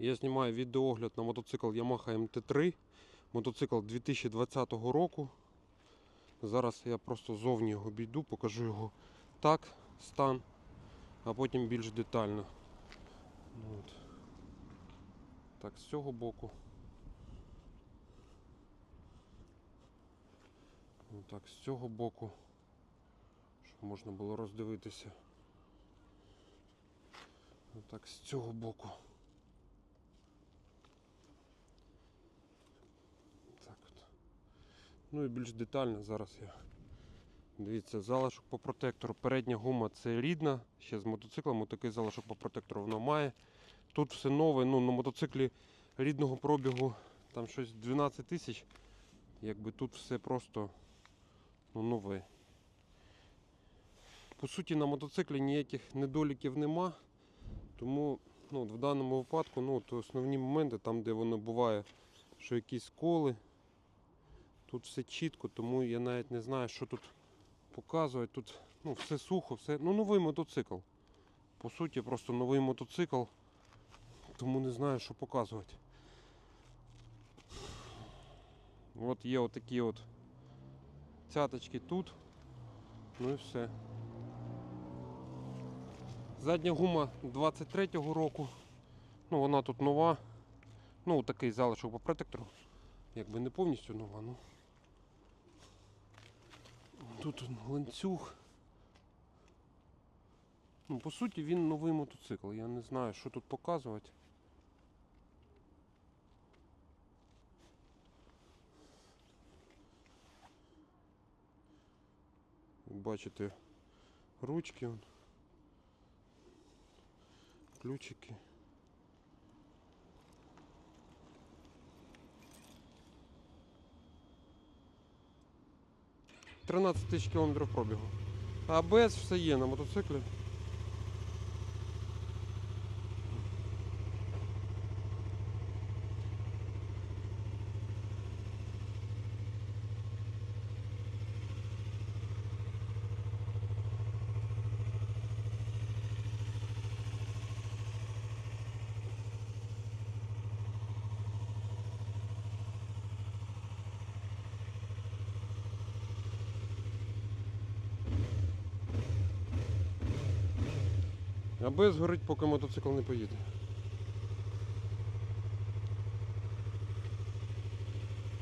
Я знімаю відеогляд на мотоцикл Yamaha MT3. Мотоцикл 2020 року. Зараз я просто зовні його обійду, покажу його так, стан, а потім більш детально. Ну, От. Так, з цього боку. Ну, так, з цього боку. Щоб можна було роздивитися. Ну, так, з цього боку. Так от. Ну і більш детально зараз я. Дивіться, залишок по протектору. Передня гума це рідна. Ще з мотоциклом такий залишок по протектору воно має. Тут все нове, ну на мотоциклі рідного пробігу там щось 12 тисяч. Якби тут все просто ну, нове. По суті, на мотоциклі ніяких недоліків нема. Тому ну, в даному випадку ну, от основні моменти, там де воно буває, що якісь коли. Тут все чітко, тому я навіть не знаю, що тут показують. Тут ну, все сухо, все. Ну, новий мотоцикл. По суті, просто новий мотоцикл. Тому не знаю, що показувати. От є отакі от цяточки тут. Ну і все. Задня гума 23-го року. Ну, вона тут нова. Ну, такий залишок по протектору. Якби не повністю нова, ну. Тут ланцюг. Ну, по суті, він новий мотоцикл. Я не знаю, що тут показувати. Бачите, ручки, ключики. Тринадцять тисяч кілометрів пробігу. А АБС все є на мотоциклі. АБС горить, поки мотоцикл не поїде.